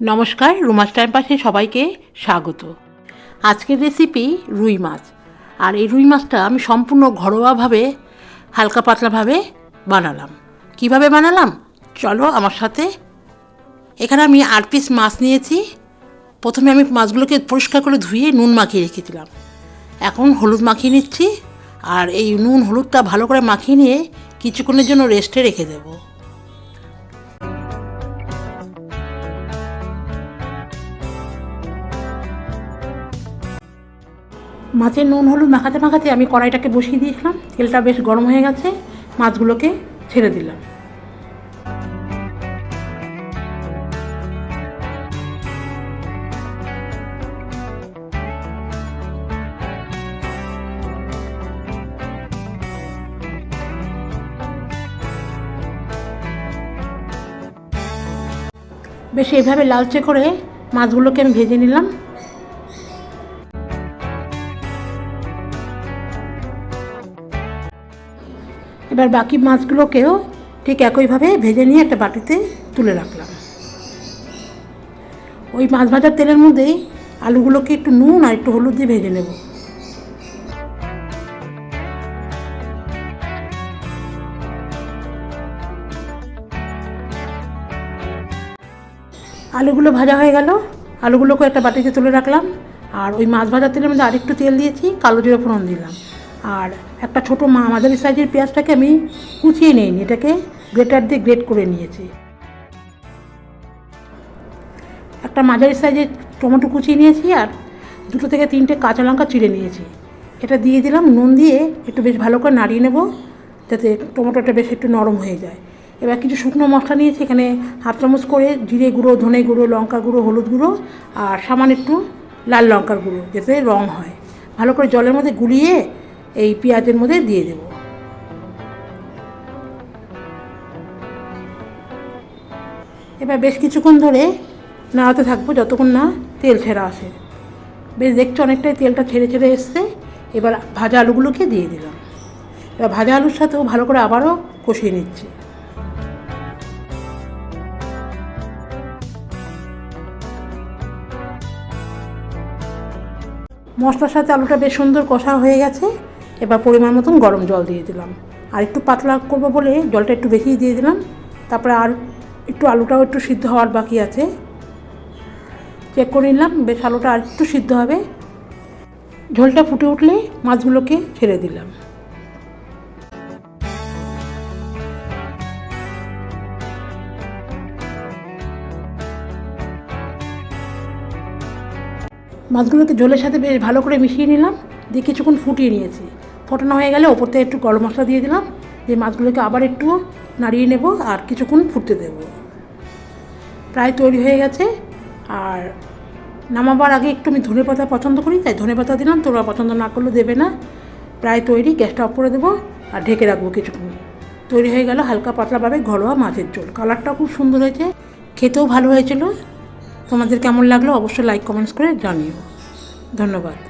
নমস্কার রুমাস টাইম পাশে সবাইকে স্বাগত। আজকের রেসিপি রুই মাছ। আর এই রুই মাছটা আমি সম্পূর্ণ ঘরোয়াভাবে, হালকা পাতলাভাবে বানালাম। কীভাবে বানালাম? চলো আমার সাথে। এখানে আমি আট পিস মাছ নিয়েছি। প্রথমে আমি মাছগুলোকে পরিষ্কার করে ধুয়ে নুন মাখিয়ে রেখেছিলাম এখন হলুদ মাখিয়ে নিচ্ছি। আর এই নুন হলুদটা ভালো করে মাখিয়ে নিয়ে কিছুক্ষণের জন্য রেস্টে রেখে দেবো। মাছের নুন, হলুদ মাখাতে মাখাতে আমি কড়াইটাকে বসিয়ে দিয়েছিলাম। তেলটা বেশ গরম হয়ে গেছে। মাছগুলোকে ছেড়ে দিলাম। বেশ এইভাবে লালচে করে মাছগুলোকে আমি ভেজে নিলাম। এবার বাকি মাছগুলোকেও ঠিক একইভাবে ভেজে নিয়ে একটা বাটিতে তুলে রাখলাম। ওই মাছ ভাজার তেলের মধ্যেই আলুগুলোকে একটু নুন আর একটু হলুদ দিয়ে ভেজে নেব। আলুগুলো ভাজা হয়ে গেল। আলুগুলোকে একটা বাটিতে তুলে রাখলাম। আর ওই মাছ ভাজার তেলের মধ্যে আরেকটু তেল দিয়েছি, কালো জিরে ফোড়ন দিলাম। আর একটা ছোটো মা মাঝারি সাইজের পেঁয়াজটাকে আমি কুচিয়ে নিইনি, এটাকে গ্রেটার দিয়ে গ্রেট করে নিয়েছি। একটা মাঝারি সাইজের টমেটো কুচিয়ে নিয়েছি আর দুটো থেকে তিনটে কাঁচা লঙ্কা চিড়ে নিয়েছি। এটা দিয়ে দিলাম, নুন দিয়ে একটু বেশ ভালো করে নাড়িয়ে নেব, যাতে টমেটোটা বেশ একটু নরম হয়ে যায়। এবার কিছু শুকনো মশলা নিয়েছি, এখানে হাফ চামচ করে জিরে গুঁড়ো, ধনে গুঁড়ো, লঙ্কা গুঁড়ো, হলুদ গুঁড়ো আর সামান্য একটু লাল লঙ্কার গুঁড়ো, যাতে রং হয়। ভালো করে জলের মধ্যে গুলিয়ে এই পেঁয়াজের মধ্যে দিয়ে দেব। এবার বেশ কিছুক্ষণ ধরে নাড়াতে থাকব, যতক্ষণ না তেল ছেড়া আসে। বেশ দেখছ অনেকটাই তেলটা ছেড়ে ছেড়ে এসছে। এবার ভাজা আলুগুলোকে দিয়ে দিলাম। এবার ভাজা আলুর সাথেও ভালো করে আবারও কষিয়ে নিচ্ছি। মশলার সাথে আলুটা বেশ সুন্দর কষা হয়ে গেছে। এবার পরিমাণ মতন গরম জল দিয়ে দিলাম। আর একটু পাতলা করব বলে জলটা একটু বেশি দিয়ে দিলাম। তারপরে আর একটু আলুটাও একটু সিদ্ধ হওয়ার বাকি আছে। চেক করে নিলাম, বেশ আলুটা আর একটু সিদ্ধ হবে। ঝোলটা ফুটে উঠলে মাছগুলোকে ছেড়ে দিলাম। মাছগুলোকে জলের সাথে বেশ ভালো করে মিশিয়ে নিলাম। দিয়ে কিছুক্ষণ ফুটিয়ে নিয়েছি। ফোটানো হয়ে গেলে ওপর থেকে একটু গরম মশলা দিয়ে দিলাম। দিয়ে মাছগুলোকে আবার একটু নাড়িয়ে নেব আর কিছুক্ষণ ফুটতে দেব। প্রায় তৈরি হয়ে গেছে। আর নামাবার আগে একটু আমি ধনে পাতা পছন্দ করি, তাই ধনে পাতা দিলাম। তোমরা পছন্দ না করলে দেবে না। প্রায় তৈরি, গ্যাসটা অফ করে দেবো আর ঢেকে রাখব কিছুক্ষণ। তৈরি হয়ে গেল হালকা পাতলাভাবে ঘরোয়া মাছের ঝোল। কালারটাও খুব সুন্দর হয়েছে, খেতেও ভালো হয়েছিল। তোমাদের কেমন লাগল অবশ্যই লাইক কমেন্টস করে জানিও। ধন্যবাদ।